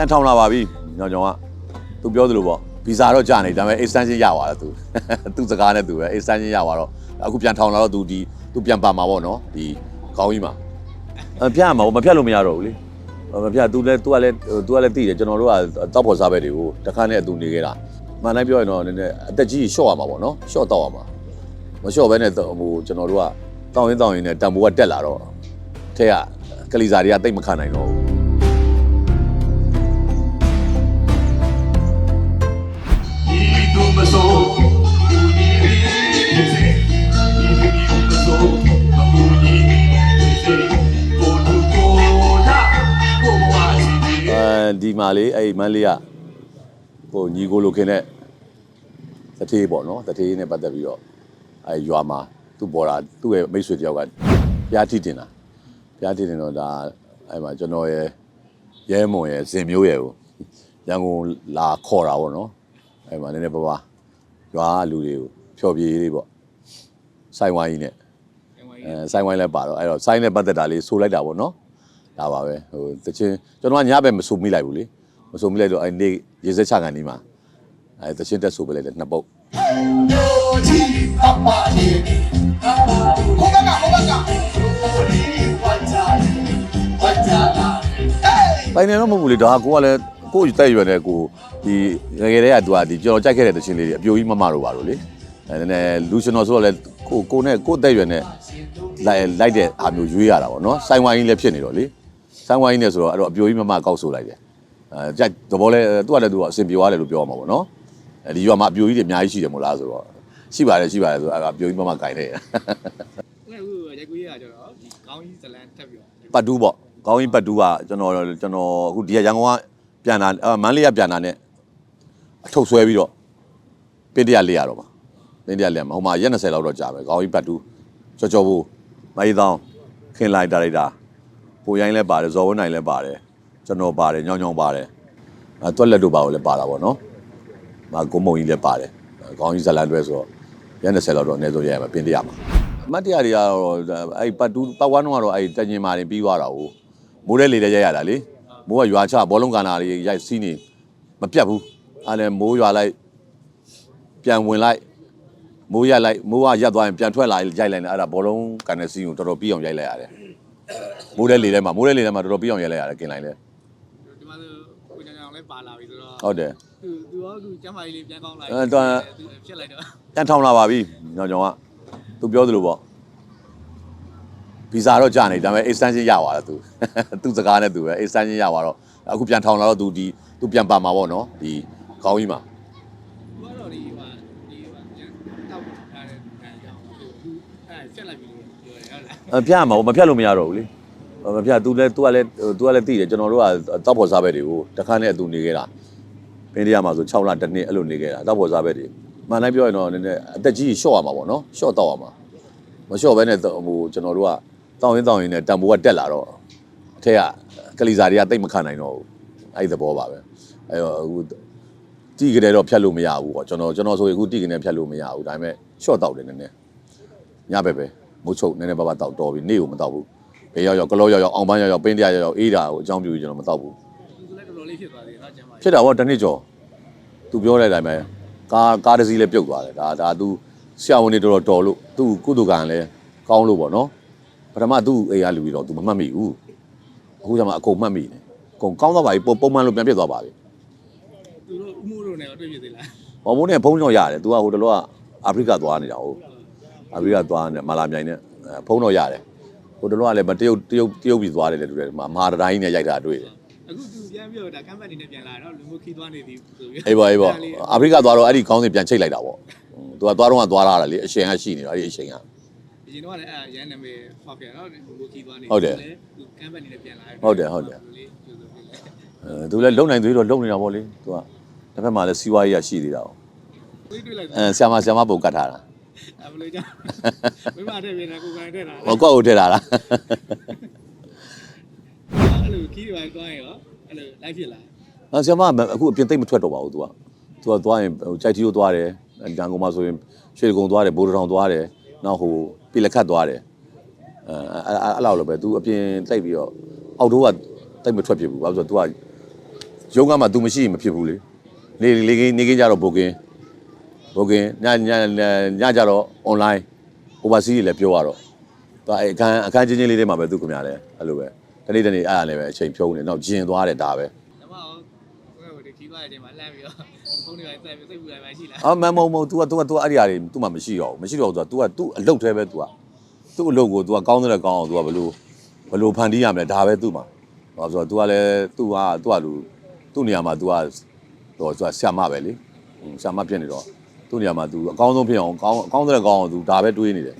ပြန်ထောင်လာပါပြီညောင်ညောင်ကသူပြောသလိုပေါ့ဗီဇာတော့ကြာနေဒါပေမဲ့ extension ရသွားတယ်သူသူစကားနဲ့သူပဲ extension ရသွားတော့အခုပြန်ထောင်လာတော့သူဒီသူပြန်ပါမှာပေါ့နော်ဒီကောင်းကြီးမှာအပြတ်မှာပေါ့မပြတ်လို့မရတော့ဘူးလေမပြတ်သူလည်းသူကလည်းသူကလည်းသိတယ်ကျွန်တော်တို့ကတောက်ပေါ်စားဘက်တွေကိုတခါနဲ့အတူနေခဲ့တာမှန်တိုင်းပြောရင်တော့နည်းနည်းအသက်ကြီးရှော့ရမှာပေါ့နော်ရှော့တော့ရမှာမရှော့ဘဲနဲ့ဟိုကျွန်တော်တို့ကတောင်းရင်းတောင်းရင်းနဲ့တံပိုးကတက်လာတော့ထက်ကကလီစာတွေကတိတ်မခံနိုင်တော့ဘူး ဒီမှာလေးအဲ့မန်းလေးကဟိုညီကိုလိုခင်တဲ့တထေးပေါ့နော်တထေးနဲ့ပတ်သက်ပြီးတော့အဲရွာမှာသူ့ပေါ်တာသူ့ရဲ့မိတ်ဆွေတယောက်ကပြားထိတင်တာပြားထိတင်တော့ဒါအဲ့မှာကျွန်တော်ရဲ့ရဲမွန်ရဲ့ဇင်မျိုးရဲ့ကိုရန်ကုန်လာခေါ်တာပေါ့နော်အဲ့မှာနည်းနည်းပါးပါရွာကလူတွေကိုဖျော်ဖြေရေးလေးပေါ့ဆိုင်ဝိုင်းကြီးနဲ့အဲဆိုင်ဝိုင်းလည်းပါတော့အဲ့တော့ဆိုင်နဲ့ပတ်သက်တာလေးဆိုလိုက်တာပေါ့နော် ဒါပါပဲဟိုတချင်းကျွန်တော်ကညဘက်မဆူမိလိုက်ဘူးလေမဆူမိလိုက်တော့အဲ့နေ့ရေစက်ချကန်ဒီမှာအဲ့တချင်းတက်ဆူပလိုက်တယ်နှစ်ပုတ်ဟိုဘက်ကဟိုဘက်ကပိုင်နေတော့မဟုတ်ဘူးလေဒါကကိုကလည်းကို့တက်ရွယ်တဲ့ကိုဒီငယ်ငယ်တည်းကသူကဒီကျွန်တော်ကြိုက်ခဲ့တဲ့တချင်းလေးတွေအပြိုကြီးမမတော့ပါလို့လေအဲနည်းနည်းလူရှင်တော်ဆိုတော့လေကိုကိုနဲ့ကို့တက်ရွယ်နဲ့လိုက်လိုက်တဲ့အားမျိုးရွေးရတာပေါ့နော်ဆိုင်ဝိုင်းကြီးလည်းဖြစ်နေတော့လေ ဆိုင်ဝိုင်းကြီးနဲ့ဆိုတော့အဲ့တော့အပြိုကြီးမမကောက်ဆိုလိုက်တယ်အဲကြိုက်သဘောလဲသူကလည်းသူကအဆင်ပြေသွားတယ်လို့ပြောရမှာပေါ့နော်အဲဒီရွာမှာအပြိုကြီးတွေအများကြီးရှိတယ်မို့လားဆိုတော့ရှိပါတယ်ရှိပါတယ်ဆိုတော့အဲ့ကအပြိုကြီးမမကင်တယ်အဲ့အခုရိုက်ကူးရကြတော့ဒီကောင်းကြီးဇလန်ထပ်ပြီးတော့ပတ်တူးပေါ့ကောင်းကြီးပတ်တူးကကျွန်တော်ကျွန်တော်အခုဒီကရန်ကုန်ကပြန်လာအမန်းလေးကပြန်လာနဲ့အထုတ်ဆွဲပြီးတော့ပင်းတရလေးရတော့မှာပင်းတရလေးရမှာဟိုမှာရက်20လောက်တော့ကြာပဲကောင်းကြီးပတ်တူးကြော်ကြော်ဘူးမိုင်းတောင်းခင်လိုက်ဒါရိုက်တာ ကိုရိုင်းလည်းပါတယ်ဇော်ဝင်းနိုင်လည်းပါတယ်ကျွန်တော်ပါတယ်ညောင်ညောင်ပါတယ်အဲတွက်လက်တို့ပါကိုလည်းပါတာပေါ့နော်မကိုမုံကြီးလည်းပါတယ်ကောင်းကြီးဇလန်တွဲဆိုတော့ရက်20လောက်တော့အနည်းဆုံးရရမှာပင်းတရမှာအမတ်တရတွေကတော့အဲ့ပတ်တူးပတ်ဝန်းတော့ကတော့အဲ့တညင်မာတွေပြီးသွားတာကိုမိုးတဲ့လေတဲ့ရိုက်ရတာလေမိုးကရွာချဘောလုံးကန်တာတွေရိုက်စီးနေမပြတ်ဘူးအဲ့လည်းမိုးရွာလိုက်ပြန်ဝင်လိုက်မိုးရလိုက်မိုးကရက်သွားရင်ပြန်ထွက်လာရိုက်လိုက်တယ်အဲ့ဒါဘောလုံးကန်တဲ့စီးကိုတော်တော်ပြီးအောင်ရိုက်လိုက်ရတယ် မိုးတဲ့လေထဲမှာမိုးတဲ့လေထဲမှာတော်တော်ပြီးအောင်ရိုက်လိုက်ရတယ်กินလိုက်လေဒီမှာဆိုကိုကြောင်ကြောင်လည်းပါလာပြီဆိုတော့ဟုတ်တယ်သူသူရောသူကျမ်းမာရေးလေးပြန်ကောင်းလာအဲတော့သူဖြစ်လိုက်တော့ပြန်ထောင်လာပါပြီညောင်ညောင်ကသူပြောသလိုပေါ့ဗီဇာတော့ကြာနေဒါပေမဲ့ extension ရသွားတယ်သူသူစကားနဲ့သူပဲ extension ရသွားတော့အခုပြန်ထောင်လာတော့သူဒီသူပြန်ပါမှာပေါ့နော်ဒီကောင်းကြီးမှာသူကတော့ဒီဟာဒီဟာပြန်တောက်ထားတဲ့ခံကြောင်သူအဲဆက်လိုက်ပြီလို့ပြောတယ်ဟုတ်လား အပြတ်မှာပေါ့မပြတ်လို့မရတော့ဘူးလေမပြတ်သူလည်းသူကလည်းသူကလည်းသိတယ်ကျွန်တော်တို့ကတောက်ပေါ်စားဘက်တွေကိုတခါနဲ့အတူနေခဲ့တာပင်းတရမှာဆို6လတစ်နှစ်အဲ့လိုနေခဲ့တာတောက်ပေါ်စားဘက်တွေမှန်တိုင်းပြောရင်တော့နည်းနည်းအသက်ကြီးရှော့ရမှာပေါ့နော်ရှော့တော့ရမှာမရှော့ဘဲနဲ့ဟိုကျွန်တော်တို့ကတောင်းရင်းတောင်းရင်းနဲ့တံပိုးကတက်လာတော့အထက်ကကလီစာတွေကတိတ်မခံနိုင်တော့ဘူးအဲ့ဒီသဘောပါပဲအဲ့တော့အခုတီးကြတဲ့တော့ဖြတ်လို့မရဘူးပေါ့ကျွန်တော်ကျွန်တော်ဆိုရင်အခုတီးကြနေဖြတ်လို့မရဘူးဒါပေမဲ့ရှော့တောက်တယ်နည်းနည်းညဘက်ပဲ မိုးချုပ်နည်းနည်းပါးပါးတောက်တော်ပြီနေ့ကိုမတောက်ဘူးဘေးရောက်ရောက်ကလောရောက်ရောက်အောင်ပန်းရောက်ရောက်ပင်းတရရောက်ရောက်အေးတာကိုအကြောင်းပြုပြီးကျွန်တော်မတောက်ဘူးသူလည်းတော်တော်လေးဖြစ်သွားတယ်နော်ကျမ်းမာရေးဖြစ်တာပေါ့တစ်နှစ်ကျော်သူပြောတဲ့အတိုင်းပဲကားကားတစ်စီးလည်းပြုတ်သွားတယ်ဒါဒါသူဆရာဝန်တွေတော်တော်တော်လို့သူကုသကံလည်းကောင်းလို့ပေါ့နော်ပထမသူ့အိမ်ကလူပြီးတော့သူမမှတ်မိဘူးအခုကျမှအကုန်မှတ်မိတယ်အကုန်ကောင်းသွားပါပြီပုံပုံမှန်လို့ပြန်ပြတ်သွားပါပြီသူတို့ဥမိုးတို့နဲ့တွေ့ဖြစ်သေးလားဟော်မိုးနဲ့ဖုန်းတော့ရတယ်သူကဟိုတလောကအာဖရိကသွားနေတာဟုတ် အာဖရိကသွားနေမာလာမြိုင်နဲ့အဲဖုန်းတော့ရတယ်ဟိုတလောကလည်းမတရုတ်တရုတ်တရုတ်ပြည်သွားတယ်လေတူတယ်မဟာတတိုင်းနဲ့ရိုက်တာတွေ့တယ်အခုသူပြန်ပြီးတော့ဒါကမ်ပတ်နေနဲ့ပြန်လာတော့လူမျိုးခီးသွားနေသည်ဆိုပြီးအေးပါအေးပါအာဖရိကသွားတော့အဲ့ဒီခေါင်းစဉ်ပြန်ချိတ်လိုက်တာပေါ့သူကသွားတော့ကသွားရတာလေအရှင်ကရှိနေတော့အဲ့ဒီအရှင်ကအရင်တော့လည်းအဲရန်နာမည်ဖောက်ပြန်တော့လူမျိုးခီးသွားနေဟုတ်တယ်သူကမ်ပတ်နေနဲ့ပြန်လာဟုတ်တယ်ဟုတ်တယ်လေးကျိုးဆိုပြီးလဲအဲသူလည်းလုံနိုင်သေးတော့လုံနေတာပေါ့လေသူကတစ်ဖက်မှာလည်းစီးပွားရေးရရှိသေးတာ哦တွေ့တွေ့လိုက်အဲဆ iam မဆ iam မပုံကတ်ထားတာ အမလို့ကြောင့်မိမတဲ့ပြန်လာကိုကန်တဲ့တာဟောကောက်ကိုထည့်တာလားအဲ့လိုခီးရွာသွားရင်ရောအဲ့လိုလိုက်ဖြစ်လာအဲဆ iam မအခုအပြင်သိမ့်မထွက်တော့ပါဘူးသူကသူကသွားရင်ဟိုကြိုက်တီကိုသွားတယ်ဒန်ကုန်မှာဆိုရင်ရွှေကုံသွားတယ်ဘိုးတောင်သွားတယ်နောက်ဟိုပိလခတ်သွားတယ်အဲအဲ့အဲ့လောက်လိုပဲသူအပြင်တိတ်ပြီးတော့အောက်တိုးကတိတ်မထွက်ဖြစ်ဘူးဘာလို့ဆိုတော့ तू ကရုံးကမှ तू မရှိရင်မဖြစ်ဘူးလေနေလေကင်းနေကင်းကြတော့ဘိုကင်း ဘိုကင်းညညညကြတော့ online overseas ကြီးလည်းပြောရတော့သူအဲအခန်းအခန်းချင်းချင်းလေးတွေမှာပဲသူခင်ဗျာလေအဲ့လိုပဲတနေ့တနေ့အဲ့ဒါလည်းပဲအချိန်ဖြုံးနေတော့ဂျင်သွားတယ်ဒါပဲ ဓမ္မအောင်ဘယ်လိုဒီခီးသွားတဲ့အချိန်မှာလှမ်းပြီးတော့ဖုန်းတွေပဲစိုက်ပြီးစိတ်ပူရမှရှိလား အော်မမမ तू က तू က तू အဲ့ဒီဟာတွေ तू မှမရှိတော့ဘူးမရှိတော့ဘူး तू က तू အလုပ်သေးပဲ तू ကသူ့အလုပ်ကို तू ကကောင်းတဲ့ကောင်းအောင် तू ကဘလို့ဘလို့ဖန်တီးရမလဲဒါပဲ तू မှာဟောဆိုတော့ तू ကလည်း तू က तू ကလူသူ့နေရာမှာ तू ကတော့ तू ကဆရာမပဲလေဆရာမဖြစ်နေတော့ သူ့နေရာမှာ तू အကောင်းဆုံးဖြစ်အောင်ကောင်းအကောင်းတဲ့ကောင်းအောင် तू ဒါပဲတွေးနေတယ်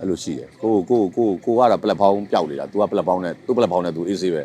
အဲ့လိုရှိတယ်ကိုကိုကိုကိုကတော့ platform ပျောက်နေတာ तू က platform နဲ့သူ့ platform နဲ့ तू အေးဆေးပဲ